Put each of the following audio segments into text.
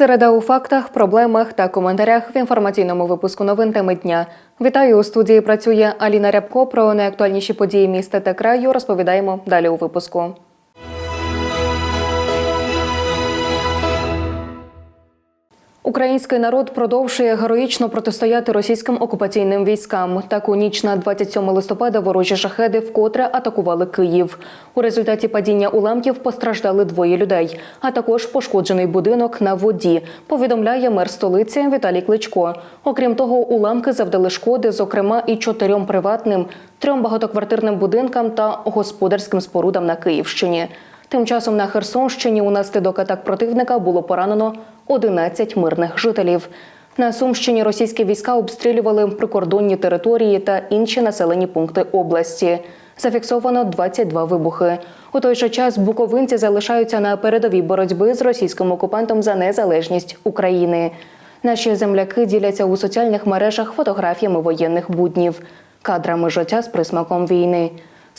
Середа у фактах, проблемах та коментарях в інформаційному випуску новин теми дня. Вітаю у студії. Працює Аліна Рябко. Про найактуальніші події міста та краю розповідаємо далі у випуску. Український народ продовжує героїчно протистояти російським окупаційним військам. Таку ніч на 27 листопада ворожі шахеди вкотре атакували Київ. У результаті падіння уламків постраждали двоє людей, а також пошкоджений будинок на воді. Повідомляє мер столиці Віталій Кличко. Окрім того, уламки завдали шкоди, зокрема, і чотирьом приватним, трьом багатоквартирним будинкам та господарським спорудам на Київщині. Тим часом на Херсонщині унаслідок атак противника було поранено 11 мирних жителів. На Сумщині російські війська обстрілювали прикордонні території та інші населені пункти області. Зафіксовано 22 вибухи. У той же час буковинці залишаються на передовій боротьби з російським окупантом за незалежність України. Наші земляки діляться у соціальних мережах фотографіями воєнних буднів, кадрами життя з присмаком війни.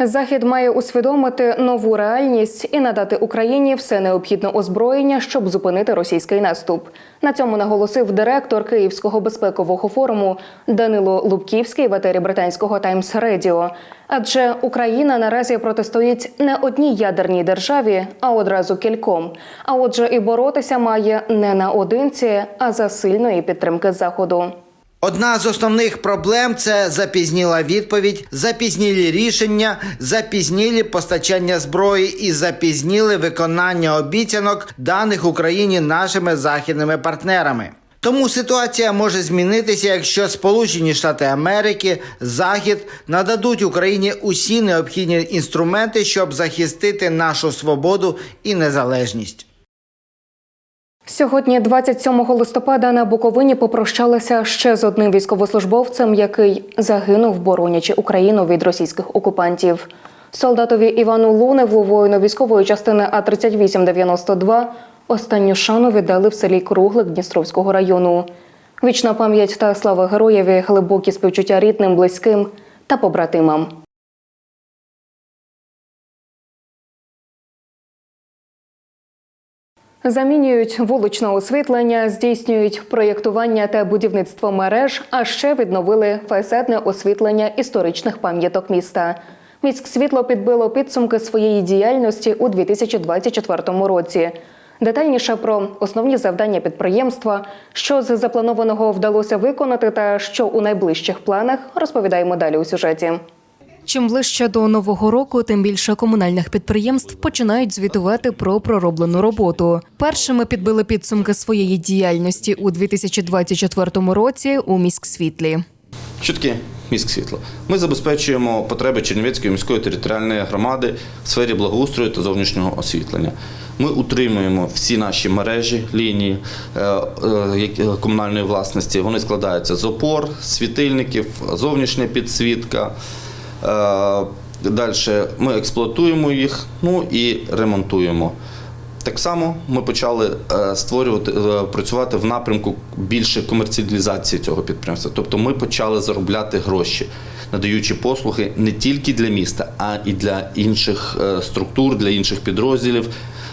Захід має усвідомити нову реальність і надати Україні все необхідне озброєння, щоб зупинити російський наступ. На цьому наголосив директор Київського безпекового форуму Данило Лубківський в етері британського Таймс Радіо. Адже Україна наразі протистоїть не одній ядерній державі, а одразу кільком. А отже, і боротися має не наодинці, а за сильної підтримки заходу. Одна з основних проблем це запізніла відповідь, запізнілі рішення, запізнілі постачання зброї і запізніле виконання обіцянок даних Україні нашими західними партнерами. Тому ситуація може змінитися, якщо Сполучені Штати Америки, Захід нададуть Україні усі необхідні інструменти, щоб захистити нашу свободу і незалежність. Сьогодні, 27 листопада, на Буковині попрощалися ще з одним військовослужбовцем, який загинув, боронячи Україну від російських окупантів. Солдатові Івану Луневу, воїну військової частини А 3892 останню шану віддали в селі Круглик Дністровського району. Вічна пам'ять та слава героєві, глибокі співчуття рідним, близьким та побратимам. Замінюють вуличне освітлення, здійснюють проєктування та будівництво мереж, а ще відновили фасадне освітлення історичних пам'яток міста. Міськсвітло підбило підсумки своєї діяльності у 2024 році. Детальніше про основні завдання підприємства, що з запланованого вдалося виконати, та що у найближчих планах, розповідаємо далі у сюжеті. Чим ближче до нового року, тим більше комунальних підприємств починають звітувати про пророблену роботу. Першими підбили підсумки своєї діяльності у 2024 році у міськсвітлі. Таке міськ світло? Ми забезпечуємо потреби Чернівецької міської територіальної громади в сфері благоустрою та зовнішнього освітлення. Ми утримуємо всі наші мережі, лінії е, е, комунальної власності. Вони складаються з опор, світильників, зовнішня підсвітка. Далі ми експлуатуємо їх, ну і ремонтуємо. Так само ми почали е, створювати е, працювати в напрямку більше комерціалізації цього підприємства. Тобто ми почали заробляти гроші, надаючи послуги не тільки для міста, а і для інших е, структур, для інших підрозділів,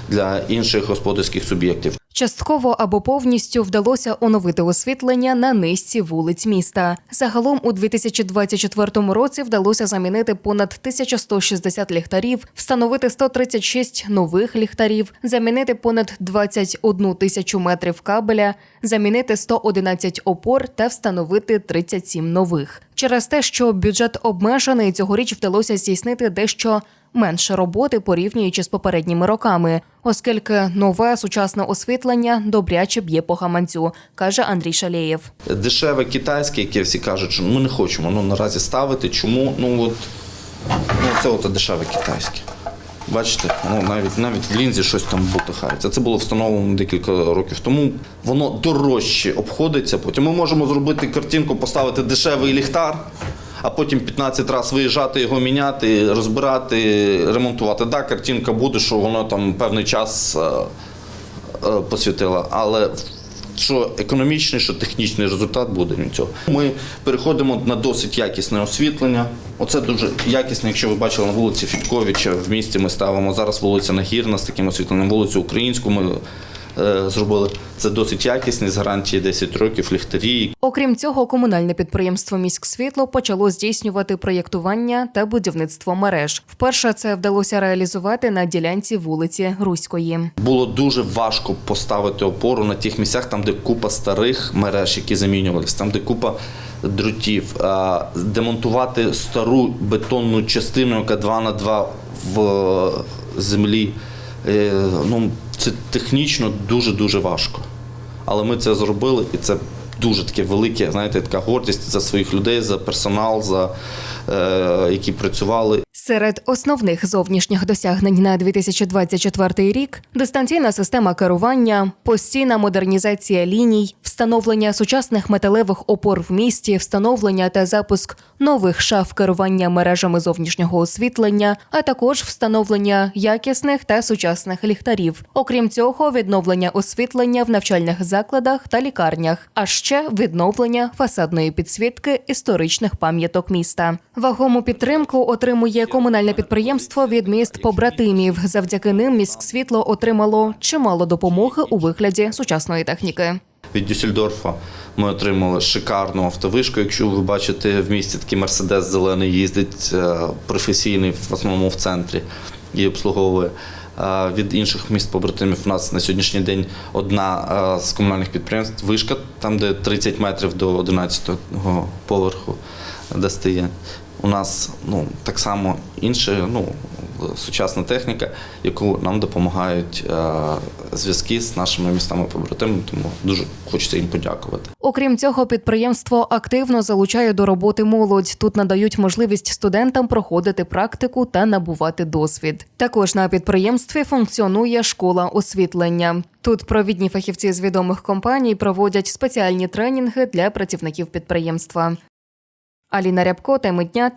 для інших господарських суб'єктів. Частково або повністю вдалося оновити освітлення на низці вулиць міста. Загалом у 2024 році вдалося замінити понад 1160 ліхтарів, встановити 136 нових ліхтарів, замінити понад 21 тисячу метрів кабеля, замінити 111 опор та встановити 37 нових. Через те, що бюджет обмежений, цьогоріч вдалося здійснити дещо менше роботи порівнюючи з попередніми роками, оскільки нове сучасне освітлення добряче б'є по гаманцю, каже Андрій Шалєєв. Дешеве китайське, яке всі кажуть, що ми не хочемо ну, наразі ставити. Чому? Ну от ну, це от дешеве китайське. Бачите, ну навіть навіть в лінзі щось там бутихається. Це було встановлено декілька років тому. Воно дорожче обходиться. Потім ми можемо зробити картинку, поставити дешевий ліхтар, а потім 15 разів виїжджати, його міняти, розбирати, ремонтувати. Так, картинка буде, що воно там певний час е, е, посвятила. Але що економічний, що технічний результат буде від цього. Ми переходимо на досить якісне освітлення. Оце дуже якісне, якщо ви бачили на вулиці Фітковича в місті ми ставимо зараз вулиця Нагірна з таким освітленням, вулицю Українську ми зробили. Це досить якісний, з гарантії 10 років, ліхтарі, Окрім цього, комунальне підприємство Міськсвітло почало здійснювати проєктування та будівництво мереж. Вперше це вдалося реалізувати на ділянці вулиці Руської. Було дуже важко поставити опору на тих місцях, там, де купа старих мереж, які замінювалися, там, де купа дротів, демонтувати стару бетонну частину, яка 2 на 2 в е, землі. Е, Ну, це технічно дуже-дуже важко. Але ми це зробили, і це дуже таке велике, знаєте, така гордість за своїх людей, за персонал, за е, які працювали. Серед основних зовнішніх досягнень на 2024 рік дистанційна система керування, постійна модернізація ліній, встановлення сучасних металевих опор в місті, встановлення та запуск нових шаф керування мережами зовнішнього освітлення, а також встановлення якісних та сучасних ліхтарів. Окрім цього, відновлення освітлення в навчальних закладах та лікарнях, а ще відновлення фасадної підсвітки історичних пам'яток міста. Вагому підтримку отримує комунальне підприємство від міст побратимів. Завдяки ним міськсвітло отримало чимало допомоги у вигляді сучасної техніки. Від Дюссельдорфа ми отримали шикарну автовишку. Якщо ви бачите в місті такий мерседес зелений їздить е, професійний, в основному в центрі і обслуговує. Е, Від інших міст побратимів у нас на сьогоднішній день одна е, з комунальних підприємств вишка, там де 30 метрів до 11-го поверху достає. У нас ну, так само інша ну, сучасна техніка, яку нам допомагають е, зв'язки з нашими містами-побратимами, тому дуже хочеться їм подякувати. Окрім цього, підприємство активно залучає до роботи молодь. Тут надають можливість студентам проходити практику та набувати досвід. Також на підприємстві функціонує школа освітлення. Тут провідні фахівці з відомих компаній проводять спеціальні тренінги для працівників підприємства. Аліна Рябко, теми дня.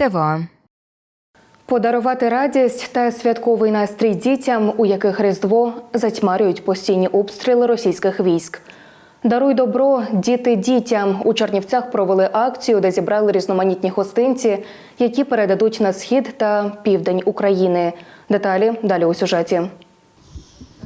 Подарувати радість та святковий настрій дітям, у яких Різдво затьмарюють постійні обстріли російських військ. Даруй добро, діти дітям. У Чернівцях провели акцію, де зібрали різноманітні гостинці, які передадуть на схід та південь України. Деталі далі у сюжеті.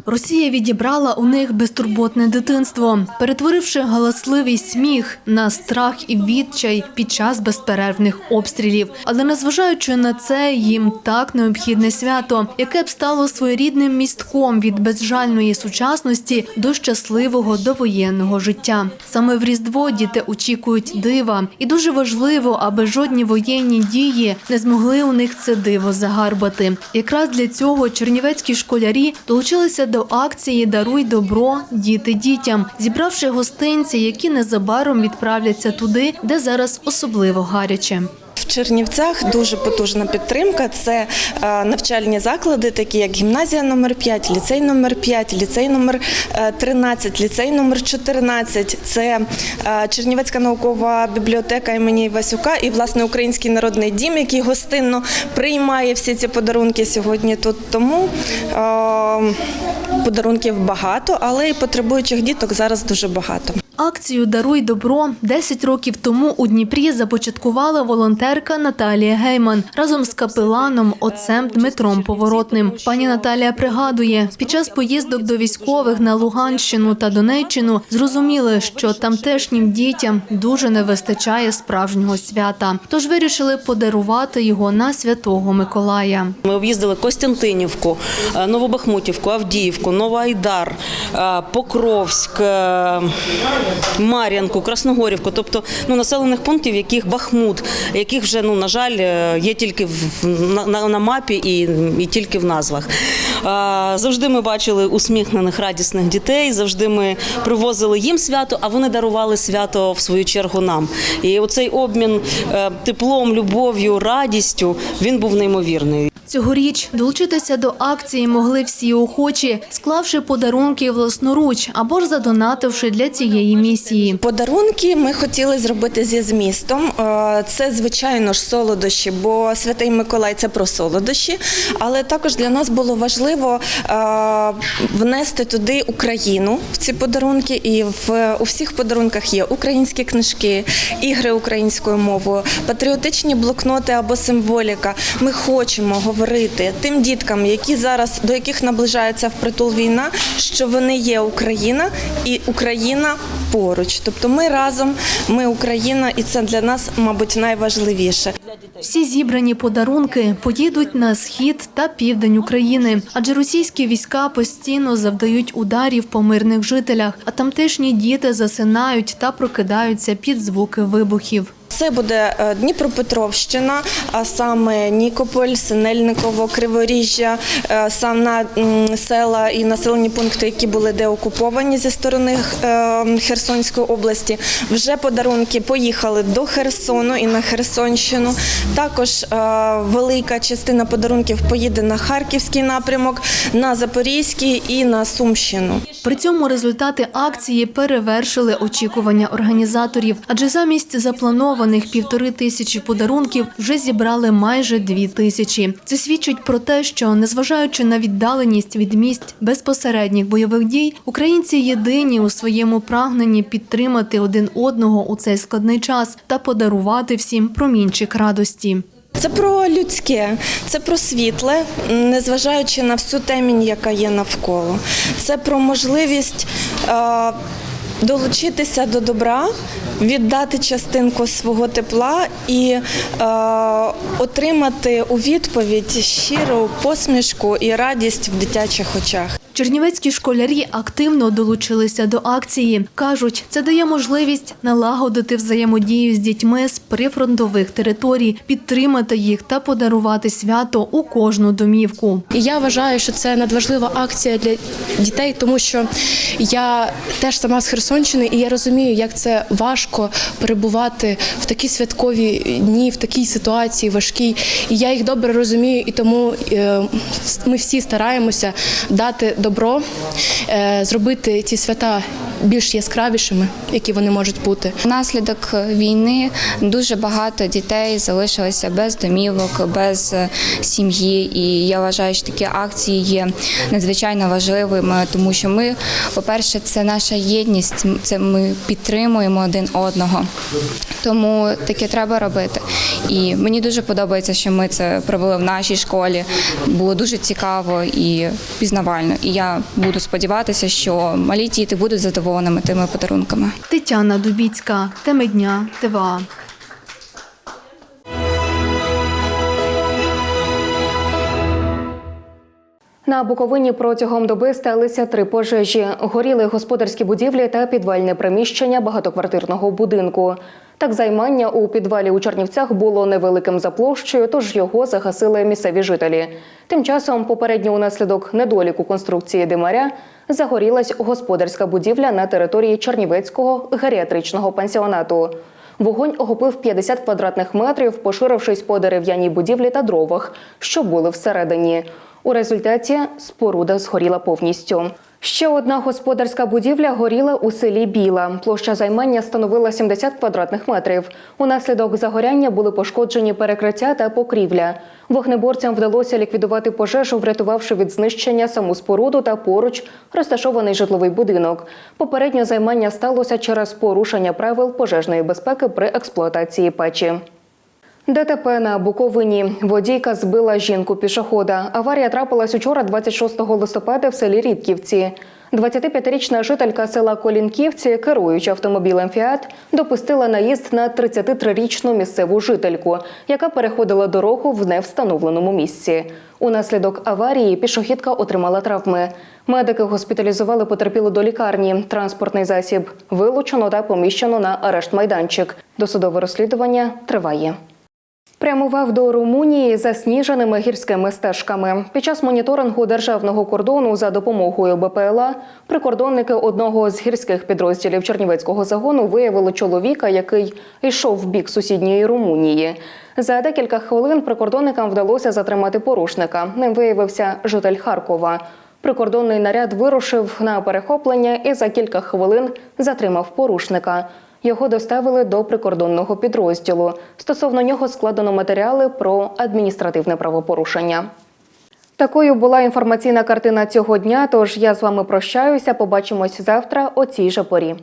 Росія відібрала у них безтурботне дитинство, перетворивши галасливий сміх на страх і відчай під час безперервних обстрілів. Але незважаючи на це, їм так необхідне свято, яке б стало своєрідним містком від безжальної сучасності до щасливого довоєнного життя. Саме в Різдво діти очікують дива, і дуже важливо, аби жодні воєнні дії не змогли у них це диво загарбати. Якраз для цього чернівецькі школярі долучилися до акції Даруй добро діти дітям, зібравши гостинці, які незабаром відправляться туди, де зараз особливо гаряче. В Чернівцях дуже потужна підтримка. Це е, навчальні заклади, такі як гімназія номер 5 ліцей номер 5 ліцей номер е, 13, ліцей номер 14. Це е, Чернівецька наукова бібліотека імені Васюка і власне Український народний дім, який гостинно приймає всі ці подарунки сьогодні тут. Тому е, подарунків багато, але і потребуючих діток зараз дуже багато. Акцію Даруй добро 10 років тому у Дніпрі започаткувала волонтерка Наталія Гейман разом з капеланом отцем Дмитром Поворотним. Пані Наталія пригадує, під час поїздок до військових на Луганщину та Донеччину зрозуміли, що тамтешнім дітям дуже не вистачає справжнього свята. Тож вирішили подарувати його на святого Миколая. Ми об'їздили Костянтинівку, е, Новобахмутівку, Авдіївку, Новоайдар, е, Покровськ, е, Мар'янку, Красногорівку, тобто ну, населених пунктів, яких Бахмут, яких вже, ну, на жаль, е, є тільки в, на, на, на мапі і, і тільки в назвах. Е, Завжди ми бачили усміхнених, радісних дітей, завжди ми привозили їм свято, а вони дарували свято в свою чергу нам. І оцей обмін е, теплом, любов'ю, радістю він був неймовірний. Цьогоріч долучитися до акції могли всі охочі, склавши подарунки власноруч або ж задонативши для цієї місії. Подарунки ми хотіли зробити зі змістом. Е, Це, звичайно ж, солодощі, бо Святий Миколай це про солодощі. Але також для нас було важливо е, внести туди Україну в ці подарунки. І в у всіх подарунках є українські книжки, ігри українською мовою, патріотичні блокноти або символіка. Ми хочемо говорити тим діткам, які зараз до яких наближається впритул війна, що вони є Україна і Україна поруч. Тобто ми разом, ми Україна, і це для нас, мабуть, найважливіше. Всі зібрані подарунки поїдуть на схід та південь України, адже російські війська постійно завдають ударів по мирних жителях, а тамтешні діти засинають та прокидаються під звуки вибухів. Це буде е, Дніпропетровщина, а саме Нікополь, Синельниково, Криворіжжя, е, саме села і населені пункти, які були деокуповані зі сторони е, Херсонської області. Вже подарунки поїхали до Херсону і на Херсонщину. Також велика частина подарунків поїде на Харківський напрямок, на Запорізький і на Сумщину. При цьому результати акції перевершили очікування організаторів, адже замість запланованих півтори тисячі подарунків вже зібрали майже дві тисячі. Це свідчить про те, що незважаючи на віддаленість від місць безпосередніх бойових дій, українці єдині у своєму прагненні підтримати один одного у цей складний час та подарувати всім промінчик радості. Це про людське, це про світле, незважаючи на всю темінь, яка є навколо. Це про можливість е, долучитися до добра, віддати частинку свого тепла і е, отримати у відповідь щиру посмішку і радість в дитячих очах. Чернівецькі школярі активно долучилися до акції. Кажуть, це дає можливість налагодити взаємодію з дітьми з прифронтових територій, підтримати їх та подарувати свято у кожну домівку. І я вважаю, що це надважлива акція для дітей, тому що я теж сама з Херсонщини, і я розумію, як це важко перебувати в такі святкові дні, в такій ситуації важкій. І я їх добре розумію, і тому е, ми всі стараємося дати добро, е, зробити ці свята більш яскравішими, які вони можуть бути. Внаслідок війни дуже багато дітей залишилося без домівок, без е, сім'ї. І я вважаю, що такі акції є надзвичайно важливими, тому що ми, по-перше, це наша єдність, це ми підтримуємо один одного. Тому таке треба робити. І мені дуже подобається, що ми це провели в нашій школі. Було дуже цікаво і пізнавально. І я буду сподіватися, що малі діти будуть задоволеними тими подарунками. Тетяна Дубіцька, теми дня, ТВА. На Буковині протягом доби сталися три пожежі. Горіли господарські будівлі та підвальне приміщення багатоквартирного будинку. Так, займання у підвалі у Чернівцях було невеликим за площею, тож його загасили місцеві жителі. Тим часом, попередньо унаслідок недоліку конструкції димаря, загорілась господарська будівля на території Чернівецького геріатричного пансіонату. Вогонь охопив 50 квадратних метрів, поширившись по дерев'яній будівлі та дровах, що були всередині. У результаті споруда згоріла повністю. Ще одна господарська будівля горіла у селі Біла. Площа займання становила 70 квадратних метрів. Унаслідок загоряння були пошкоджені перекриття та покрівля. Вогнеборцям вдалося ліквідувати пожежу, врятувавши від знищення саму споруду та поруч розташований житловий будинок. Попереднє займання сталося через порушення правил пожежної безпеки при експлуатації печі. ДТП на Буковині. Водійка збила жінку пішохода. Аварія трапилась учора, 26 листопада, в селі Рідківці. 25-річна жителька села Колінківці, керуючи автомобілем Фіат, допустила наїзд на 33-річну місцеву жительку, яка переходила дорогу в невстановленому місці. Унаслідок аварії пішохідка отримала травми. Медики госпіталізували потерпілу до лікарні. Транспортний засіб вилучено та поміщено на арешт майданчик. Досудове розслідування триває. Прямував до Румунії засніженими гірськими стежками. Під час моніторингу державного кордону за допомогою БПЛА прикордонники одного з гірських підрозділів Чернівецького загону виявили чоловіка, який йшов в бік сусідньої Румунії. За декілька хвилин прикордонникам вдалося затримати порушника. Ним виявився житель Харкова. Прикордонний наряд вирушив на перехоплення і за кілька хвилин затримав порушника. Його доставили до прикордонного підрозділу. Стосовно нього складено матеріали про адміністративне правопорушення. Такою була інформаційна картина цього дня. Тож я з вами прощаюся. Побачимось завтра о цій же порі.